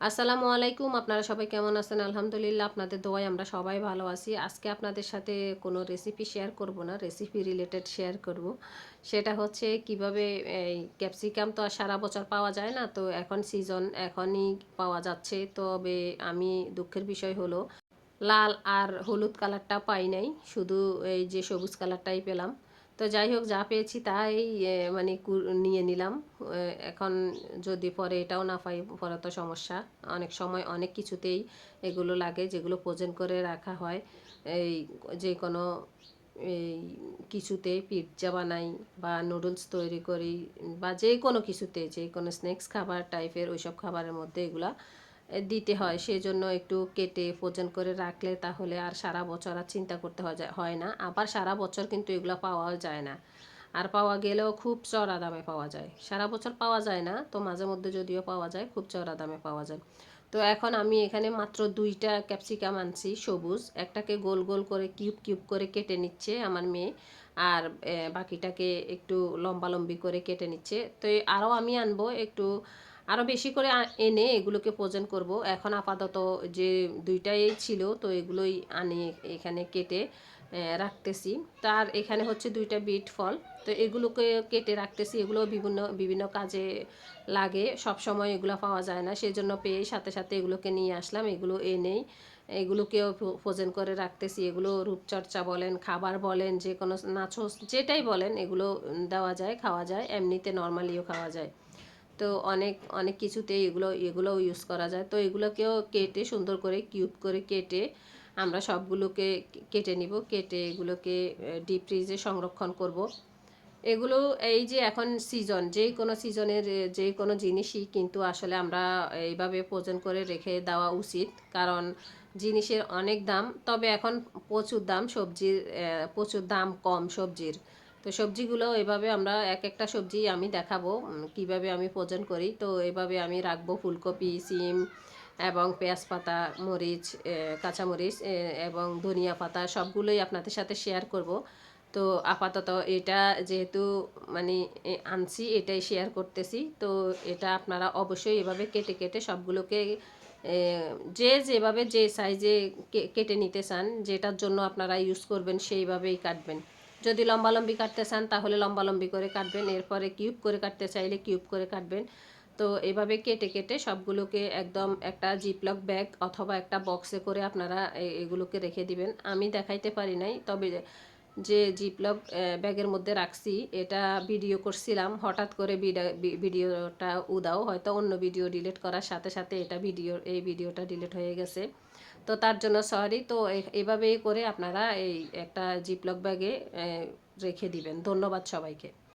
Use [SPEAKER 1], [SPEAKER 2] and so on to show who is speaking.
[SPEAKER 1] আসসালামু আলাইকুম, আপনারা সবাই কেমন আছেন? আলহামদুলিল্লাহ, আপনাদের দোয়ায় আমরা সবাই ভালো আছি। আজকে আপনাদের সাথে কোনো রেসিপি শেয়ার করব না রেসিপি রিলেটেড শেয়ার করব। সেটা হচ্ছে কীভাবে, এই ক্যাপসিকাম তো আর সারা বছর পাওয়া যায় না, তো এখন সিজন এখনই পাওয়া যাচ্ছে। তবে আমি দুঃখের বিষয় হলো, লাল আর হলুদ কালারটা পাই নাই, শুধু এই যে সবুজ কালারটাই পেলাম। তো যাই হোক, যা পেয়েছি তাই মানে নিয়ে নিলাম। এখন যদি পরে এটাও না পাই পরে তো সমস্যা। অনেক সময় অনেক কিছুতেই এগুলো লাগে, যেগুলো প্রোজন করে রাখা হয়। এই যে কোনো, এই কিছুতে পিৎজা বানাই বা নুডলস তৈরি করি বা যে কোনো কিছুতে, যে কোনো স্ন্যাক্স খাবার টাইপের, ওইসব খাবারের মধ্যে এগুলা দিতে হয়। সেই জন্য একটু কেটে ফ্রোজেন করে রাখলে তাহলে আর সারা বছর আর চিন্তা করতে হয় হয় না। আবার সারা বছর কিন্তু এগুলো পাওয়াও যায় না। আর পাওয়া গেলেও খুব চড়া দামে পাওয়া যায়। সারা বছর পাওয়া যায় না, তো মাঝে মধ্যে যদিও পাওয়া যায়, খুব চড়া দামে পাওয়া যায়। তো এখন আমি এখানে মাত্র দুইটা ক্যাপসিকাম আনছি সবুজ। একটাকে গোল গোল করে কিউব কিউব করে কেটে নিচ্ছে আমার মেয়ে। আর বাকিটাকে একটু লম্বা লম্বি করে কেটে নিচ্ছে। তো আরও আমি আনব একটু আরও বেশি করে এনে এগুলোকে প্রোজন করব। এখন আপাতত যে দুইটাই ছিল, তো এগুলোই আনি এখানে কেটে রাখতেছি। তার এখানে হচ্ছে দুইটা বিট ফল, তো এগুলোকে কেটে রাখতেছি। এগুলো বিভিন্ন বিভিন্ন কাজে লাগে। সব সময় এগুলো পাওয়া যায় না। সেই জন্য পেয়ে সাথে সাথে এগুলোকে নিয়ে আসলাম। এগুলো এনেই এগুলোকেও ফ্রোজেন করে রাখতেছি। এগুলো রূপচর্চা বলেন, খাবার বলেন, যে কোনো নাচোস, যেটাই বলেন, এগুলো দেওয়া যায়, খাওয়া যায়। এমনিতে নর্মালিও খাওয়া যায়। তো অনেক অনেক কিছুতেই এগুলো, এগুলোও ইউজ করা যায়। তো এগুলোকেও কেটে সুন্দর করে কিউব করে কেটে আমরা সবগুলোকে কেটে নিব। কেটে এগুলোকে ডিপ ফ্রিজে সংরক্ষণ করব। এগুলো এই যে এখন সিজন যে কোনো সিজনের যে কোনো জিনিসই কিন্তু আসলে আমরা এইভাবে প্রয়োজন করে রেখে দেওয়া উচিত। কারণ জিনিসের অনেক দাম, তবে এখন প্রচুর দাম সবজির প্রচুর দাম কম সবজির। তো সবজিগুলো এভাবে আমরা এক একটা সবজি আমি দেখাবো কীভাবে আমি প্রয়োজন করি। তো এভাবে আমি রাখব ফুলকপি, সিম এবং পেঁয়াজ পাতা, মরিচ কাঁচামরিচ এবং ধনিয়া পাতা সবগুলোই আপনাদের সাথে শেয়ার করব। তো আপাতত এটা যেহেতু মানে আনছি, এটাই শেয়ার করতেছি। তো এটা আপনারা অবশ্যই এভাবে কেটে কেটে সবগুলোকে যে যেভাবে যে সাইজে কেটে নিতে চান, যেটার জন্য আপনারা ইউজ করবেন, সেইভাবেই কাটবেন। যদি লম্বালম্বি কাটতে চান, তাহলে লম্বালম্বি করে কাটবেন। এরপরে কিউব করে কাটতে চাইলে কিউব করে কাটবেন। তো এভাবে কেটে কেটে সবগুলোকে একদম একটা জিপলক ব্যাগ অথবা একটা বক্সে করে আপনারা এগুলোকে রেখে দিবেন। আমি দেখাইতে পারি নাই, তবে যে জিপলক ব্যাগের মধ্যে রাখছি, এটা ভিডিও করছিলাম, হঠাৎ করে ভিডিওটা উদাও, হয়তো অন্য ভিডিও ডিলিট করার সাথে সাথে এটা ভিডিও, এই ভিডিওটা ডিলিট হয়ে গেছে। তো তার জন্য সরি, তো এভাবেই করে আপনারা এই একটা জিপলক ব্যাগে রেখে দিবেন। ধন্যবাদ সবাইকে।